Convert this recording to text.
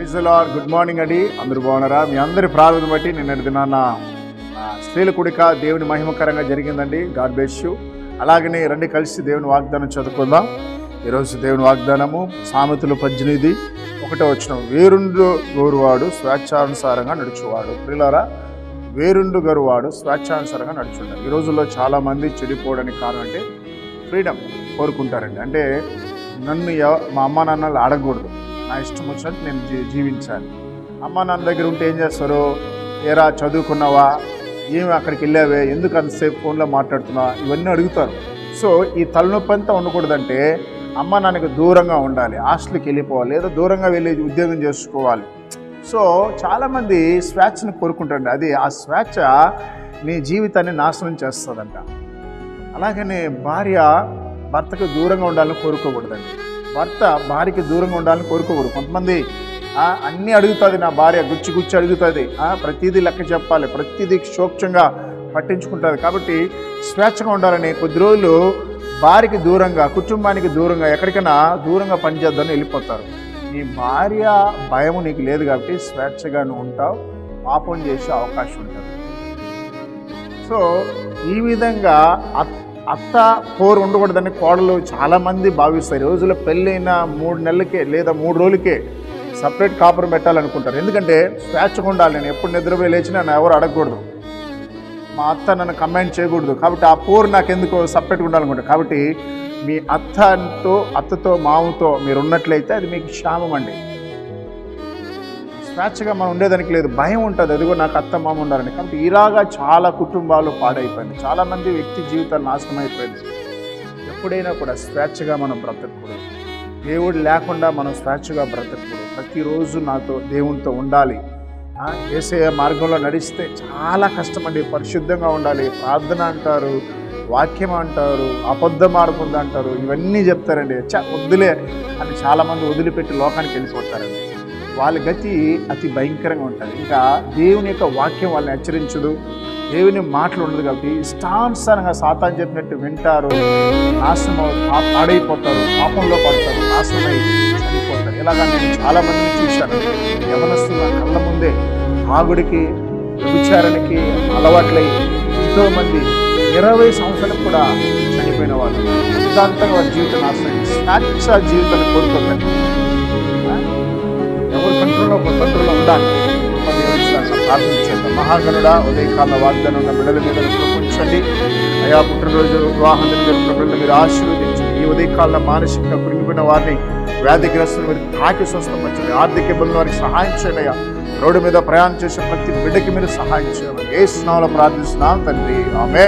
Praise good morning అండి. అందరూ బాగున్నారా? మీ అందరి ప్రార్థన బట్టి నిన్నటి దినాన స్త్రీల కుడిక దేవుని మహిమకరంగా జరిగిందండి. God bless you. అలాగనే రండి కలిసి దేవుని వాగ్దానం చదువుకుందాం. ఈరోజు దేవుని వాగ్దానము సామెతలు పద్దెనిమిది ఒకటో వచ్చిన వేరుండు గోరువాడు స్వేచ్ఛానుసారంగా నడుచువాడు. ప్రిలారా వేరుండు గరువాడు స్వేచ్ఛానుసారంగా నడుచుంటారు ఈ రోజుల్లో చాలామంది చెడిపోవడానికి కారణం అంటే ఫ్రీడమ్ కోరుకుంటారండి. అంటే నన్ను మా అమ్మ నాన్నలు అడగకూడదు నా ఇష్టం వచ్చినట్టు నేను జీ జీవించాలి. అమ్మ నాన్న దగ్గర ఉంటే ఏం చేస్తారు? ఏరా చదువుకున్నావా? ఏమి అక్కడికి వెళ్ళావే? ఎందుకు అంతసేపు ఫోన్లో మాట్లాడుతున్నావా? ఇవన్నీ అడుగుతారు. సో ఈ తలనొప్పి అంతా ఉండకూడదంటే అమ్మ నాన్నకి దూరంగా ఉండాలి. హాస్టల్కి వెళ్ళిపోవాలి లేదా దూరంగా వెళ్ళి ఉద్యోగం చేసుకోవాలి. సో చాలామంది స్వేచ్ఛను కోరుకుంటారండి. అది ఆ స్వేచ్ఛ నీ జీవితాన్ని నాశనం చేస్తుందంట. అలాగనే భార్య భర్తకు దూరంగా ఉండాలని కోరుకోకూడదండి. భర్త భార్యకి దూరంగా ఉండాలని కోరుకోకూడదు. కొంతమంది అన్నీ అడుగుతుంది నా భార్య గుచ్చి గుచ్చి అడుగుతుంది. ప్రతిదీ లెక్క చెప్పాలి. ప్రతిదీ సూక్ష్మంగా పట్టించుకుంటుంది. కాబట్టి స్వేచ్ఛగా ఉండాలని కొద్ది రోజులు భార్యకి దూరంగా కుటుంబానికి దూరంగా ఎక్కడికైనా దూరంగా పనిచేద్దామని వెళ్ళిపోతారు. నీ భార్య భయం నీకు లేదు కాబట్టి స్వేచ్ఛగా నువ్వు ఉంటావు. పాపం చేసే అవకాశం ఉంటుంది. సో ఈ విధంగా అత్త పోరు ఉండకూడదని కోడలు చాలామంది భావిస్తారు. ఈ రోజుల్లో పెళ్ళైన మూడు నెలలకే లేదా మూడు రోజులకే సపరేట్ కాపురం పెట్టాలనుకుంటారు. ఎందుకంటే స్వేచ్ఛగా ఉండాలి. నేను ఎప్పుడు నిద్రపోయి లేచి నన్ను ఎవరు అడగకూడదు. మా అత్త నన్ను కమెంట్ చేయకూడదు. కాబట్టి ఆ పోరు నాకు ఎందుకు సపరేట్గా ఉండాలనుకుంటారు. కాబట్టి మీ అత్తతో అత్తతో మామతో మీరు ఉన్నట్లయితే అది మీకు క్షామం అండి. స్వేచ్ఛగా మనం ఉండేదానికి లేదు. భయం ఉంటుంది. అదిగో నాకు అత్త మామ ఉండాలని. కాబట్టి ఇలాగా చాలా కుటుంబాలు పాడైపోయింది. చాలామంది వ్యక్తి జీవితాలు నాశనం అయిపోయింది ఎప్పుడైనా కూడా స్వేచ్ఛగా మనం బ్రతకూడదు దేవుడు లేకుండా మనం స్వేచ్ఛగా బ్రతకూడదు ప్రతిరోజు నాతో దేవునితో ఉండాలి. వేసే మార్గంలో నడిస్తే చాలా కష్టమండి. పరిశుద్ధంగా ఉండాలి. ప్రార్థన అంటారు వాక్యం అంటారు అబద్ధ మార్గం అంటారు. ఇవన్నీ చెప్తారండి. వద్దులే అని చాలామంది వదిలిపెట్టి లోకానికి వెళ్ళిపోతారండి. వాళ్ళ గతి అతి భయంకరంగా ఉంటుంది. ఇంకా దేవుని యొక్క వాక్యం వాళ్ళని హెచ్చరించదు దేవుని మాటలు ఉండదు కాబట్టి ఇష్టానుసారంగా సాతాన్ చెప్పినట్టు వింటారు. నాశనం పాడైపోతారు. పాపంలో పడతారు. నాశనమై చనిపోతారు. ఇలాగా నేను చాలా మందిని చూశాను. యవనస్తున్న కళ్ళ ముందే ఆగుడికి విచారణకి అలవాట్లై ఎంతో మంది ఇరవై సంవత్సరాలకు కూడా చనిపోయిన వాళ్ళు. సిద్ధాంతంగా వారి జీవితం నాశనం స్వేచ్ఛ జీవితాన్ని కోరుకుంటారు కంట్రోల్లో ఉండాలి ప్రార్థించండి మహాగణుడా ఉదయకాల వాగ్దానం ఉన్న బిడ్డల మీద ప్రపంచండి అయా పుట్టినరోజు వివాహం జరిగిన బిడ్డలు మీరు ఆశీర్వదించండి ఈ ఉదయకాల మానసికంగా కురిగిపోయిన వారిని వ్యాధిగ్రస్తులు మీరు తాకి స్వస్థపరచండి. ఆర్థిక ఇబ్బందులు వారికి సహాయం చేయండి అయ్యా. రోడ్డు మీద ప్రయాణం చేసే ప్రతి బిడ్డకి మీరు సహాయం చేయాలి ఏ స్నాలో ప్రార్థిస్తున్నాం తండ్రి. ఆమె